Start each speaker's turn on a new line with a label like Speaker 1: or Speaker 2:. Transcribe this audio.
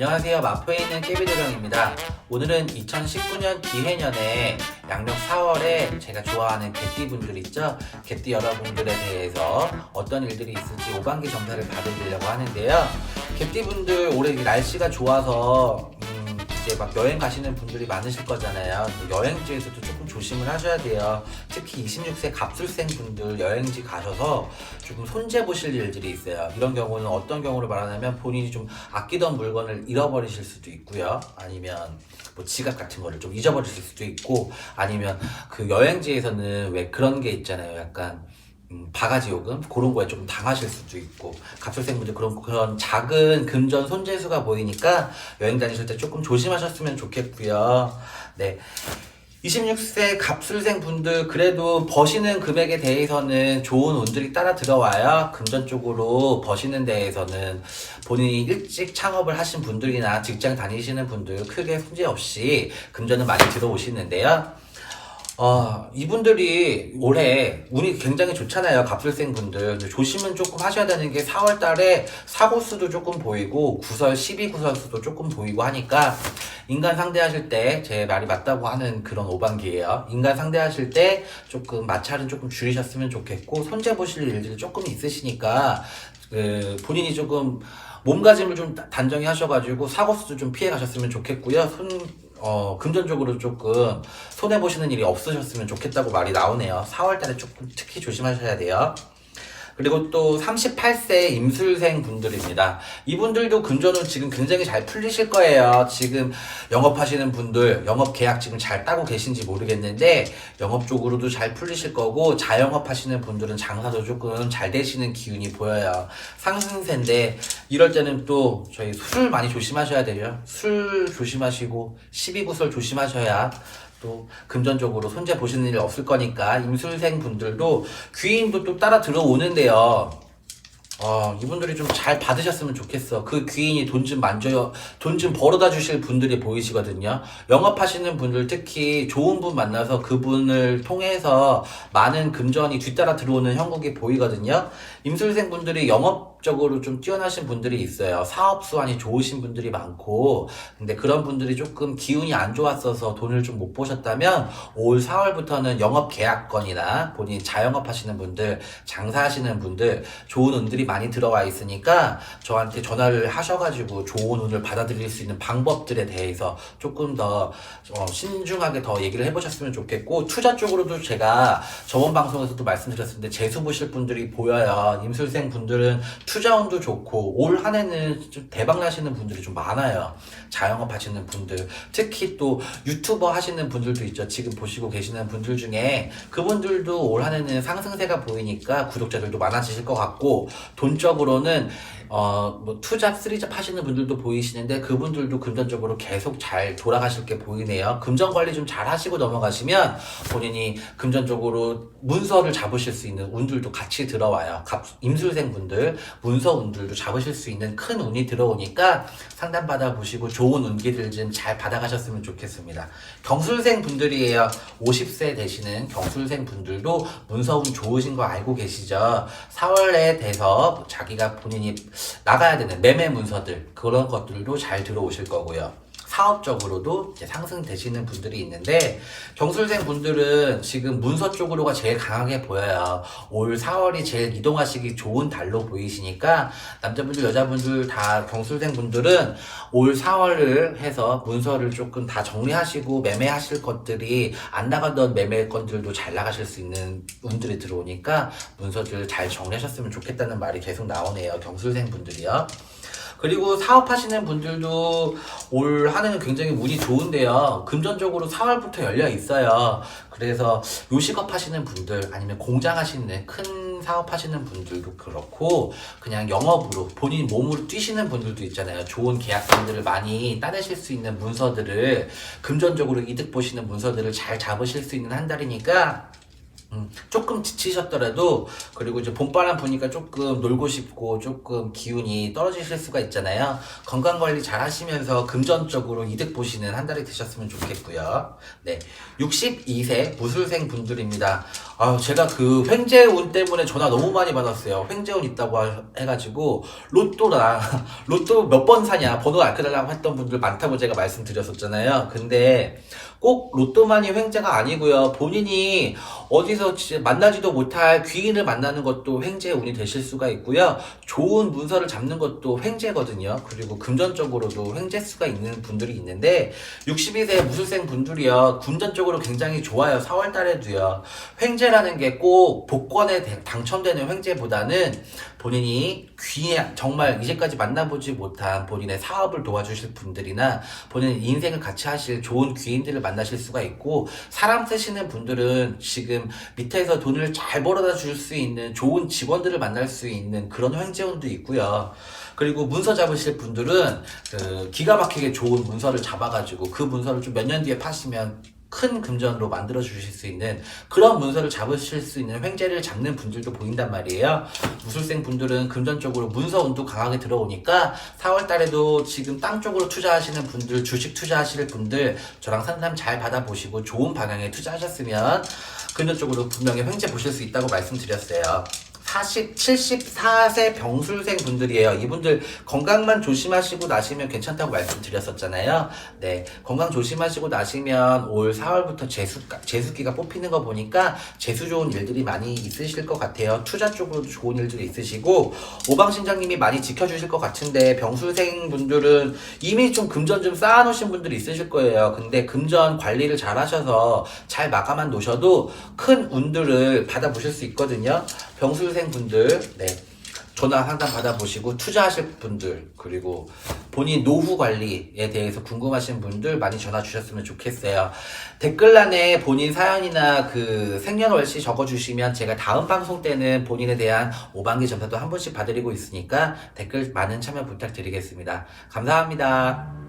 Speaker 1: 안녕하세요. 마포에 있는 깨비대령입니다. 오늘은 2019년 기해년에 양력 4월에 제가 좋아하는 개띠분들 있죠? 개띠 여러분들에 대해서 어떤 일들이 있을지 5반기 점사를 받아드리려고 하는데요. 개띠분들 올해 이 날씨가 좋아서 음, 이제 막 여행 가시는 분들이 많으실 거잖아요. 여행지에서도 조금 조심을 하셔야 돼요. 특히 26세 갑술생 분들 여행지 가셔서 조금 손재 보실 일들이 있어요. 이런 경우는 어떤 경우를 말하냐면 본인이 좀 아끼던 물건을 잃어버리실 수도 있고요. 아니면 뭐 지갑 같은 거를 좀 잊어버리실 수도 있고 아니면 그 여행지에서는 왜 그런 게 있잖아요. 약간 음, 바가지 요금 그런 거에 좀 당하실 수도 있고 갑술생분들 그런 그런 작은 금전 손재수가 보이니까 여행 다니실 때 조금 조심하셨으면 좋겠고요. 네. 26세 갑술생 분들 그래도 버시는 금액에 대해서는 좋은 운들이 따라 들어와요. 금전 쪽으로 버시는 데에서는 본인이 일찍 창업을 하신 분들이나 직장 다니시는 분들 크게 문제 없이 금전은 많이 들어오시는데요. 어, 이분들이 올해 운이 굉장히 좋잖아요. 갑술생 분들. 조심은 조금 하셔야 되는 게 4월 달에 사고 수도 조금 보이고 구설 12구설 수도 조금 보이고 하니까 인간 상대하실 때 제 말이 맞다고 하는 그런 오반기예요. 인간 상대하실 때 조금 마찰은 조금 줄이셨으면 좋겠고 손재 보실 일들이 조금 있으시니까 그 본인이 조금 몸가짐을 좀 단정히 하셔가지고 사고 수도 좀 피해 가셨으면 좋겠고요. 손 어, 금전적으로 조금 손해보시는 일이 없으셨으면 좋겠다고 말이 나오네요. 4월달에 조금 특히 조심하셔야 돼요. 그리고 또 38세 임술생 분들입니다. 이분들도 금전은 지금 굉장히 잘 풀리실 거예요. 지금 영업하시는 분들, 영업 계약 지금 잘 따고 계신지 모르겠는데, 영업 쪽으로도 잘 풀리실 거고, 자영업 하시는 분들은 장사도 조금 잘 되시는 기운이 보여요. 상승세인데, 이럴 때는 또 저희 술 많이 조심하셔야 돼요. 술 조심하시고, 12구설 조심하셔야 또 금전적으로 손재 보시는 일 없을 거니까 임술생 분들도 귀인도 또 따라 들어오는데요. 어, 이분들이 좀 잘 받으셨으면 좋겠어. 그 귀인이 돈 좀 만져요. 돈 좀 벌어다 주실 분들이 보이시거든요. 영업하시는 분들 특히 좋은 분 만나서 그분을 통해서 많은 금전이 뒤따라 들어오는 형국이 보이거든요. 임술생 분들이 영업 적으로 좀 뛰어나신 분들이 있어요. 사업 수완이 좋으신 분들이 많고, 근데 그런 분들이 조금 기운이 안 좋았어서 돈을 좀 못 보셨다면, 올 4월부터는 영업 계약건이나 본인 자영업 하시는 분들, 장사하시는 분들, 좋은 운들이 많이 들어와 있으니까 저한테 전화를 하셔가지고 좋은 운을 받아들일 수 있는 방법들에 대해서 조금 더 어, 신중하게 더 얘기를 해보셨으면 좋겠고, 투자 쪽으로도 제가 저번 방송에서도 말씀드렸는데, 재수 보실 분들이 보여요. 임술생 분들은 투자 운도 좋고, 올 한 해는 좀 대박 나시는 분들이 좀 많아요. 자영업 하시는 분들, 특히 또 유튜버 하시는 분들도 있죠. 지금 보시고 계시는 분들 중에 그분들도 올 한 해는 상승세가 보이니까 구독자들도 많아지실 것 같고, 돈적으로는 어, 뭐, 투잡, 쓰리잡 하시는 분들도 보이시는데, 그분들도 금전적으로 계속 잘 돌아가실 게 보이네요. 금전 관리 좀 잘 하시고 넘어가시면, 본인이 금전적으로 문서를 잡으실 수 있는 운들도 같이 들어와요. 갑, 임술생 분들, 문서 운들도 잡으실 수 있는 큰 운이 들어오니까, 상담 받아 보시고 좋은 운기들 좀 잘 받아가셨으면 좋겠습니다. 경술생 분들이에요. 50세 되시는 경술생 분들도 문서 운 좋으신 거 알고 계시죠? 4월에 돼서 자기가 본인이 나가야 되는 매매 문서들 그런 것들도 잘 들어오실 거고요. 사업적으로도 이제 상승되시는 분들이 있는데 경술생 분들은 지금 문서 쪽으로가 제일 강하게 보여요. 올 4월이 제일 이동하시기 좋은 달로 보이시니까 남자분들 여자분들 다 경술생 분들은 올 4월을 해서 문서를 조금 다 정리하시고 매매하실 것들이 안 나가던 매매 건들도 잘 나가실 수 있는 운들이 들어오니까 문서들 잘 정리하셨으면 좋겠다는 말이 계속 나오네요. 경술생 분들이요. 그리고 사업하시는 분들도 올 한해는 굉장히 운이 좋은데요. 금전적으로 4월부터 열려 있어요. 그래서 요식업 하시는 분들 아니면 공장 하시는 큰 사업 하시는 분들도 그렇고 그냥 영업으로 본인 몸으로 뛰시는 분들도 있잖아요. 좋은 계약금들을 많이 따내실 수 있는 문서들을 금전적으로 이득 보시는 문서들을 잘 잡으실 수 있는 한 달이니까 음, 조금 지치셨더라도 그리고 이제 봄바람 부니까 조금 놀고 싶고 조금 기운이 떨어지실 수가 있잖아요. 건강 관리 잘 하시면서 금전적으로 이득 보시는 한 달이 되셨으면 좋겠고요. 네, 62세 무술생 분들입니다. 아, 제가 그 횡재운 때문에 전화 너무 많이 받았어요. 횡재운 있다고 하- 해가지고 로또라 로또 몇 번 사냐 번호 알려달라고 했던 분들 많다고 제가 말씀드렸었잖아요. 근데 꼭 로또만이 횡재가 아니고요. 본인이 어디서 만나지도 못할 귀인을 만나는 것도 횡재의 운이 되실 수가 있고요. 좋은 문서를 잡는 것도 횡재거든요. 그리고 금전적으로도 횡재 수가 있는 분들이 있는데 62세 무술생 분들이요. 금전적으로 굉장히 좋아요. 4월 달에도요. 횡재 라는 게 꼭 복권에 대- 당첨되는 횡재보다는 본인이 귀 정말 이제까지 만나보지 못한 본인의 사업을 도와주실 분들이나 본인 인생을 같이 하실 좋은 귀인들을 만나실 수가 있고 사람 쓰시는 분들은 지금 밑에서 돈을 잘 벌어다 줄 수 있는 좋은 직원들을 만날 수 있는 그런 횡재운도 있고요. 그리고 문서 잡으실 분들은 그 기가 막히게 좋은 문서를 잡아가지고 그 문서를 좀 몇 년 뒤에 파시면 큰 금전으로 만들어 주실 수 있는 그런 문서를 잡으실 수 있는 횡재를 잡는 분들도 보인단 말이에요. 무술생 분들은 금전적으로 문서 운도 강하게 들어오니까 4월 달에도 지금 땅 쪽으로 투자하시는 분들, 주식 투자하실 분들 저랑 상담 잘 받아보시고 좋은 방향에 투자하셨으면 금전적으로 분명히 횡재 보실 수 있다고 말씀드렸어요. 40, 74세 병술생 분들이에요. 이분들 건강만 조심하시고 나시면 괜찮다고 말씀드렸었잖아요. 네. 건강 조심하시고 나시면 올 4월부터 재수, 재수기가 뽑히는 거 보니까 재수 좋은 일들이 많이 있으실 것 같아요. 투자 쪽으로도 좋은 일들이 있으시고, 오방신장님이 많이 지켜주실 것 같은데, 병술생 분들은 이미 좀 금전 좀 쌓아놓으신 분들이 있으실 거예요. 근데 금전 관리를 잘 하셔서 잘 마감한 놓으셔도 큰 운들을 받아보실 수 있거든요. 병술생 분들, 네. 전화 상담 받아보시고 투자하실 분들 그리고 본인 노후 관리에 대해서 궁금하신 분들 많이 전화 주셨으면 좋겠어요. 댓글란에 본인 사연이나 그 생년월시 적어주시면 제가 다음 방송 때는 본인에 대한 오반기 점사도 한 번씩 봐드리고 있으니까 댓글 많은 참여 부탁드리겠습니다. 감사합니다.